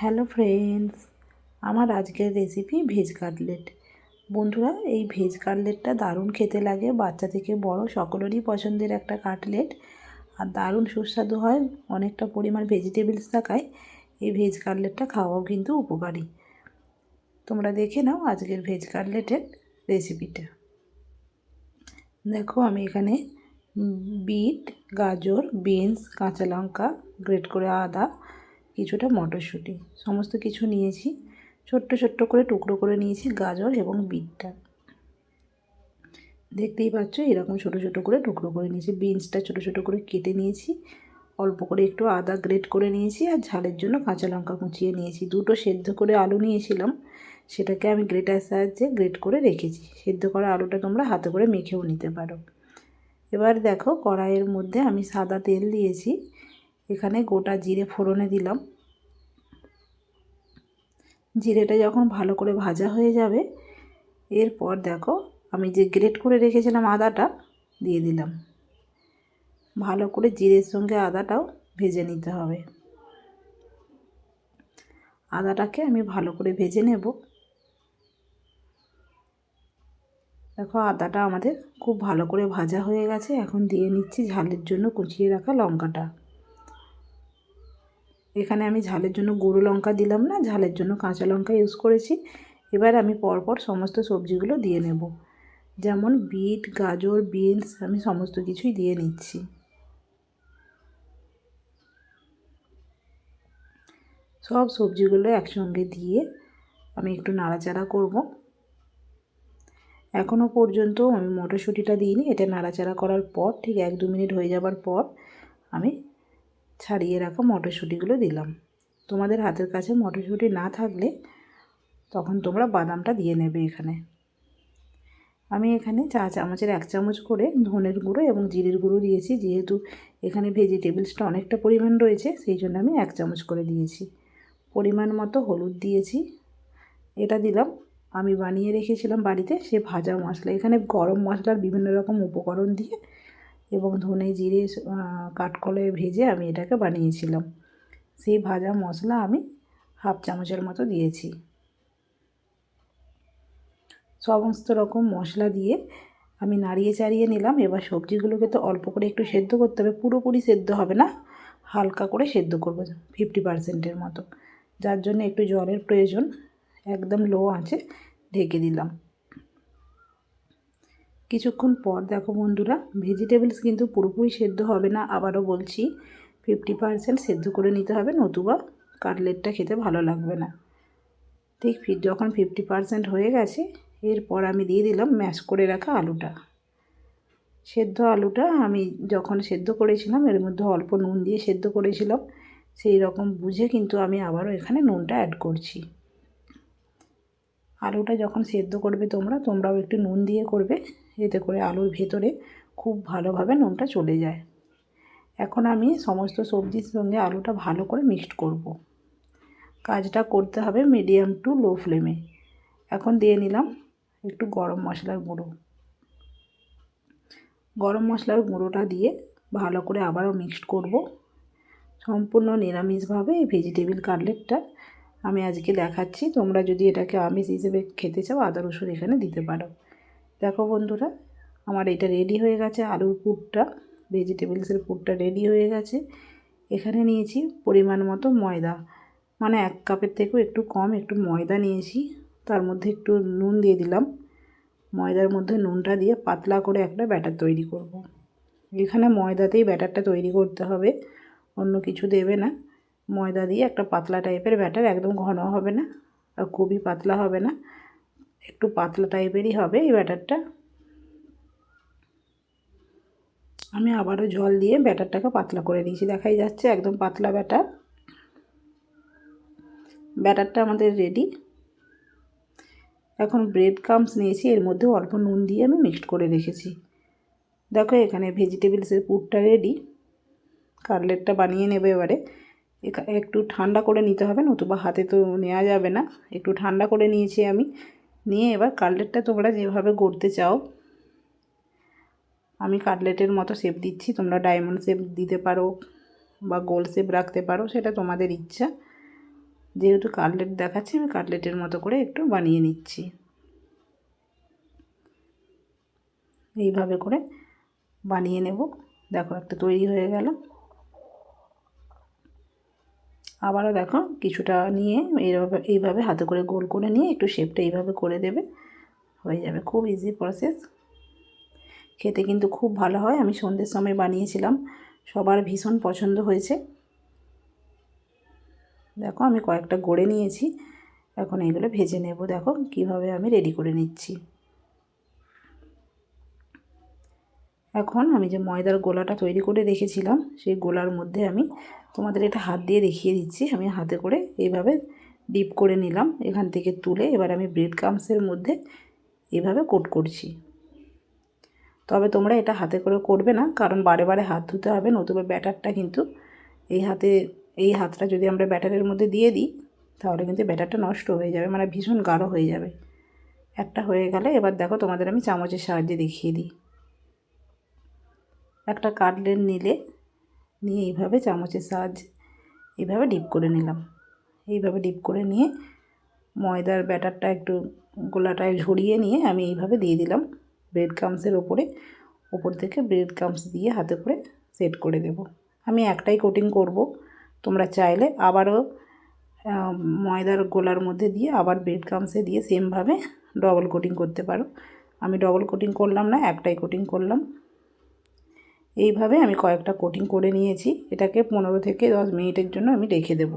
Hello friends, আমার আজকের recipe veg cutlet বন্ধুরা, এই ভেজ কাটলেটটা দারুণ খেতে লাগে। বাচ্চা থেকে বড় সকলেরই পছন্দের একটা কাটলেট আর দারুণ সুস্বাদু হয়, অনেকটা পরিমাণ ভেজিটেবলস থাকায় এই ভেজ কাটলেটটা খাওয়াও কিন্তু উপকারী। তোমরা দেখে নাও আজকের ভেজ কাটলেটের রেসিপিটা দেখো, আমি এখানে বিট, গাজর বিনস কাঁচা লঙ্কা গ্রেট করে আদা কিছুটা মটরশুঁটি। সমস্ত কিছু নিয়েছি। ছোট্ট ছোট্ট করে টুকরো করে নিয়েছি গাজর এবং বিটটা। দেখতেই পাচ্ছ, এরকম ছোট ছোট করে টুকরো করে নিয়েছি। বিনসটা ছোট ছোট করে কেটে নিয়েছি। অল্প করে একটু আদা গ্রেট করে নিয়েছি আর ঝালের জন্য কাঁচা লঙ্কা কুচিয়ে নিয়েছি। দুটো সেদ্ধ করে আলু নিয়েছিলাম। সেটাকে আমি গ্রেটার সাহায্যে গ্রেট করে রেখেছি। সেদ্ধ করা আলুটা তোমরা হাতে করে মেখেও নিতে পারো। এবার দেখো কড়াইয়ের মধ্যে আমি সাদা তেল দিয়েছি। এখানে গোটা জিরে ফোড়নে দিলাম। জিরেটা যখন ভালো করে ভাজা হয়ে যাবে, এরপর দেখো আমি যে গ্রেট করে রেখেছিলাম আদাটা, দিয়ে দিলাম। ভালো করে জিরের সঙ্গে আদাটাও ভেজে নিতে হবে। আদাটাকে আমি ভালো করে ভেজে নেব। দেখো আদাটা আমাদের খুব ভালো করে ভাজা হয়ে গেছে, এখন দিয়ে নিচ্ছি ঝালের জন্য কুচিয়ে রাখা লঙ্কাটা। এখানে আমি ঝালের জন্য গুঁড়ো লঙ্কা দিলাম না, ঝালের জন্য কাঁচা লঙ্কা ইউজ করেছি। এবার আমি পরপর সমস্ত সবজিগুলো দিয়ে নেব। যেমন বিট, গাজর, বিনস, আমি সমস্ত কিছুই দিয়ে নিচ্ছি। সব সবজিগুলো একসঙ্গে দিয়ে আমি একটু নাড়াচাড়া করব। এখনও পর্যন্ত আমি মটরশুঁটিটা দিইনি, এটা নাড়াচাড়া করার পর, ঠিক এক দু মিনিট হয়ে যাবার পর, আমি ছাড়িয়ে রাখা মটরশুঁটিগুলো দিলাম। তোমাদের হাতের কাছে মটরশুঁটি না থাকলে তখন তোমরা বাদামটা দিয়ে নেবে এখানে। আমি এখানে চা চামচের এক চামচ করে ধনের গুঁড়ো এবং জিরের গুঁড়ো দিয়েছি, যেহেতু এখানে ভেজিটেবলসটা অনেকটা পরিমাণ রয়েছে, সেই জন্য আমি এক চামচ করে দিয়েছি। পরিমাণ মতো হলুদ দিয়েছি। এটা দিলাম। আমি বানিয়ে রেখেছিলাম বাড়িতে সে ভাজা মশলা। এখানে গরম মশলার বিভিন্ন রকম উপকরণ দিয়ে এবং ধনে জিরে কাঠকলে ভেজে আমি এটাকে বানিয়েছিলাম। সেই ভাজা মশলা আমি হাফ চামচের মতো দিয়েছি। সমস্ত রকম মশলা দিয়ে আমি নাড়িয়ে চাড়িয়ে নিলাম। এবার সবজিগুলোকে তো অল্প করে একটু সেদ্ধ করতে হবে। পুরোপুরি সেদ্ধ হবে না, হালকা করে সেদ্ধ করব ফিফটি পারসেন্টের মতো। যার জন্য একটু জলের প্রয়োজন, একদম লো আছে ঢেকে দিলাম। কিছুক্ষণ পর দেখো বন্ধুরা ভেজিটেবলস কিন্তু পুরোপুরি সেদ্ধ হবে না, আবারও বলছি ফিফটি পারসেন্ট সেদ্ধ করে নিতে হবে নতুবা, কাটলেটটা খেতে ভালো লাগবে না। ঠিক যখন ফিফটি পারসেন্ট হয়ে গেছে, এরপর আমি দিয়ে দিলাম ম্যাশ করে রাখা আলুটা। সেদ্ধ আলুটা আমি যখন সেদ্ধ করেছিলাম, এর মধ্যে অল্প নুন দিয়ে সেদ্ধ করেছিলাম, সেই রকম বুঝে কিন্তু আমি আবারও এখানে নুনটা অ্যাড করছি। আলুটা যখন সেদ্ধ করবে তোমরা, তোমরাও একটু নুন দিয়ে করবে, এতে করে আলুর ভেতরে খুব ভালোভাবে নুনটা চলে যায়। এখন আমি সমস্ত সবজির সঙ্গে আলুটা ভালো করে মিক্সড করব। কাজটা করতে হবে মিডিয়াম টু লো ফ্লেমে। এখন দিয়ে নিলাম একটু গরম মশলার গুঁড়ো। গরম মশলার গুঁড়োটা দিয়ে ভালো করে আবারও মিক্সড করব। সম্পূর্ণ নিরামিষভাবে এই ভেজিটেবিল কাটলেটটা আমি আজকে দেখাচ্ছি, তোমরা যদি এটাকে আমিষ হিসেবে খেতে চাও, আদা, রসুন এখানে দিতে পারো। দেখো বন্ধুরা, আমার এটা রেডি হয়ে গেছে, আলুর পুরটা ভেজিটেবলসের পুরটা রেডি হয়ে গেছে। এখানে নিয়েছি পরিমাণ মতো ময়দা মানে এক কাপের থেকেও একটু কম একটু ময়দা নিয়েছি। তার মধ্যে একটু নুন দিয়ে দিলাম। ময়দার মধ্যে নুনটা দিয়ে পাতলা করে একটা ব্যাটার তৈরি করব। এখানে ময়দাতেই ব্যাটারটা তৈরি করতে হবে, অন্য কিছু দেবে না। ময়দা দিয়ে একটা পাতলা টাইপের ব্যাটার, একদম ঘন হবে না আর খুবই পাতলা হবে না। একটু পাতলা টাইপেরই হবে এই ব্যাটারটা। আমি আবারও জল দিয়ে ব্যাটারটাকে পাতলা করে দিয়েছি দেখাই যাচ্ছে একদম পাতলা ব্যাটার। ব্যাটারটা আমাদের রেডি এখন ব্রেড কামস নিয়েছি, এর মধ্যে অল্প নুন দিয়ে আমি মিক্সড করে রেখেছি। দেখো এখানে ভেজিটেবলসের পুরটা রেডি কাটলেটটা বানিয়ে নেবে এবারে। একটু ঠান্ডা করে নিতে হবে, নতুবা হাতে তো নেওয়া যাবে না। একটু ঠান্ডা করে নিয়েছি আমি। নিয়ে এবার কাটলেটটা তোমরা যেভাবে গড়তে চাও, আমি কাটলেটের মতো শেপ দিচ্ছি। তোমরা ডায়মন্ড শেপ দিতে পারো বা গোল শেপ রাখতে পারো, সেটা তোমাদের ইচ্ছা। যেহেতু কাটলেট দেখাচ্ছি, আমি কাটলেটের মতো করে একটু বানিয়ে নিচ্ছি। এইভাবে করে বানিয়ে নেব। দেখো একটা তৈরি হয়ে গেল। আবারও দেখো কিছুটা নিয়ে এইভাবে এইভাবে হাতে করে গোল করে নিয়ে একটু শেপটা এইভাবে করে দেবে। হয়ে যাবে খুব ইজি প্রসেস খেতে কিন্তু খুব ভালো হয়। আমি সন্ধ্যের সময় বানিয়েছিলাম। সবার ভীষণ পছন্দ হয়েছে। দেখো আমি কয়েকটা গড়ে নিয়েছি। এখন এইগুলো ভেজে নেব। দেখো কীভাবে আমি রেডি করে নিচ্ছি। এখন আমি যে ময়দার গোলাটা তৈরি করে রেখেছিলাম, সেই গোলার মধ্যে আমি তোমাদের এটা হাত দিয়ে দেখিয়ে দিচ্ছি। আমি হাতে করে এইভাবে ডিপ করে নিলাম। এখান থেকে তুলে এবার আমি ব্রেড কামসের মধ্যে এভাবে কোট করছি। তবে তোমরা এটা হাতে করে করবে না, কারণ বারে বারে হাত ধুতে হবে, নতুবা ব্যাটারটা কিন্তু এই হাতে, এই হাতটা যদি আমরা ব্যাটারের মধ্যে দিয়ে দিই, তাহলে কিন্তু ব্যাটারটা নষ্ট হয়ে যাবে মানে ভীষণ গাঢ় হয়ে যাবে। একটা হয়ে গেলে এবার দেখো তোমাদের আমি চামচের সাহায্যে দেখিয়ে দিই। একটা কাটলেট নিলে নিয়ে এইভাবে চামচের সাহায্যে এইভাবে ডিপ করে নিলাম। এইভাবে ডিপ করে নিয়ে ময়দার ব্যাটারটা একটু গোলাটায় ঝরিয়ে নিয়ে আমি এইভাবে দিয়ে দিলাম। ব্রেড কামসের ওপরে, ওপর থেকে ব্রেড কামস দিয়ে হাতে করে সেট করে দেব। আমি একটাই কোটিং করব। তোমরা চাইলে আবারও ময়দার গোলার মধ্যে দিয়ে আবার ব্রেড কামসে দিয়ে সেমভাবে ডবল কোটিং করতে পারো। আমি ডবল কোটিং করলাম না, একটাই কোটিং করলাম। এইভাবে আমি কয়েকটা কোটিং করে নিয়েছি। এটাকে পনেরো থেকে দশ মিনিটের জন্য আমি রেখে দেব।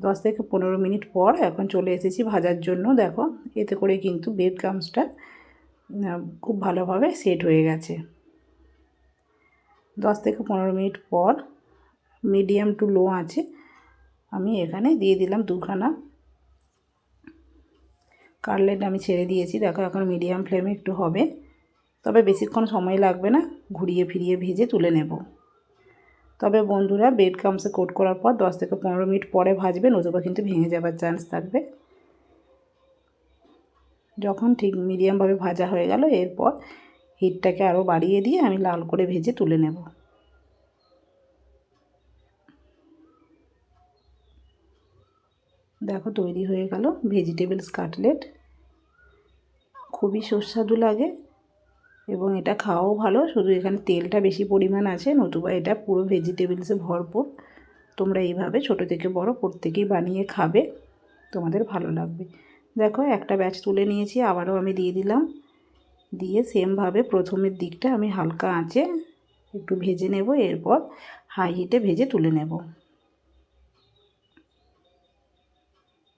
দশ থেকে পনেরো মিনিট পর এখন চলে এসেছি ভাজার জন্য। দেখো, এতে করে কিন্তু ব্রেড কামসটা খুব ভালোভাবে সেট হয়ে গেছে। দশ থেকে পনেরো মিনিট পর মিডিয়াম টু লো আছে, আমি এখানে দিয়ে দিলাম দুখানা কাটলেট আমি ছেড়ে দিয়েছি। দেখো, এখন মিডিয়াম ফ্লেমে একটু হবে। তবে বেশিক্ষণ সময় লাগবে না, ঘুরিয়ে ফিরিয়ে ভেজে তুলে নেব। তবে বন্ধুরা ব্রেড কামসে কোট করার পর দশ থেকে পনেরো মিনিট পরে ভাজবে নতুবা কিন্তু ভেঙে যাবার চান্স থাকবে। যখন ঠিক মিডিয়ামভাবে ভাজা হয়ে গেল, এরপর হিটটাকে আরও বাড়িয়ে দিয়ে আমি লাল করে ভেজে তুলে নেব। দেখো তৈরি হয়ে গেল ভেজিটেবলস কাটলেট। খুবই সুস্বাদু লাগে। এবং এটা খাওয়াও ভালো। শুধু এখানে তেলটা বেশি পরিমাণ আছে। নতুবা এটা পুরো ভেজিটেবলসে ভরপুর। তোমরা এইভাবে ছোট থেকে বড় প্রত্যেকেই বানিয়ে খাবে। তোমাদের ভালো লাগবে। দেখো, একটা ব্যাচ তুলে নিয়েছি, আবারও আমি দিয়ে দিলাম। দিয়ে সেমভাবে প্রথমের দিকটা আমি হালকা আঁচে একটু ভেজে নেব। এরপর হাই হিটে ভেজে তুলে নেব।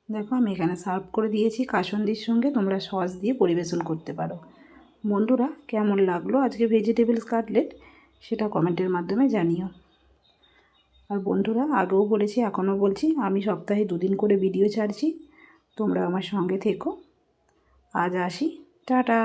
দেখো, আমি এখানে সার্ভ করে দিয়েছি কাসন্দির সঙ্গে। তোমরা সস দিয়ে পরিবেশন করতে পারো। বন্ধুরা, কেমন লাগল আজকে ভেজিটেবলস কাটলেট? সেটা কমেন্টের মাধ্যমে জানিও। আর বন্ধুরা, আগেও বলেছি, এখনও বলছি, আমি সপ্তাহে দুদিন করে ভিডিও ছাড়ছি, তোমরা আমার সঙ্গে থেকো। আজ আসি, টাটা!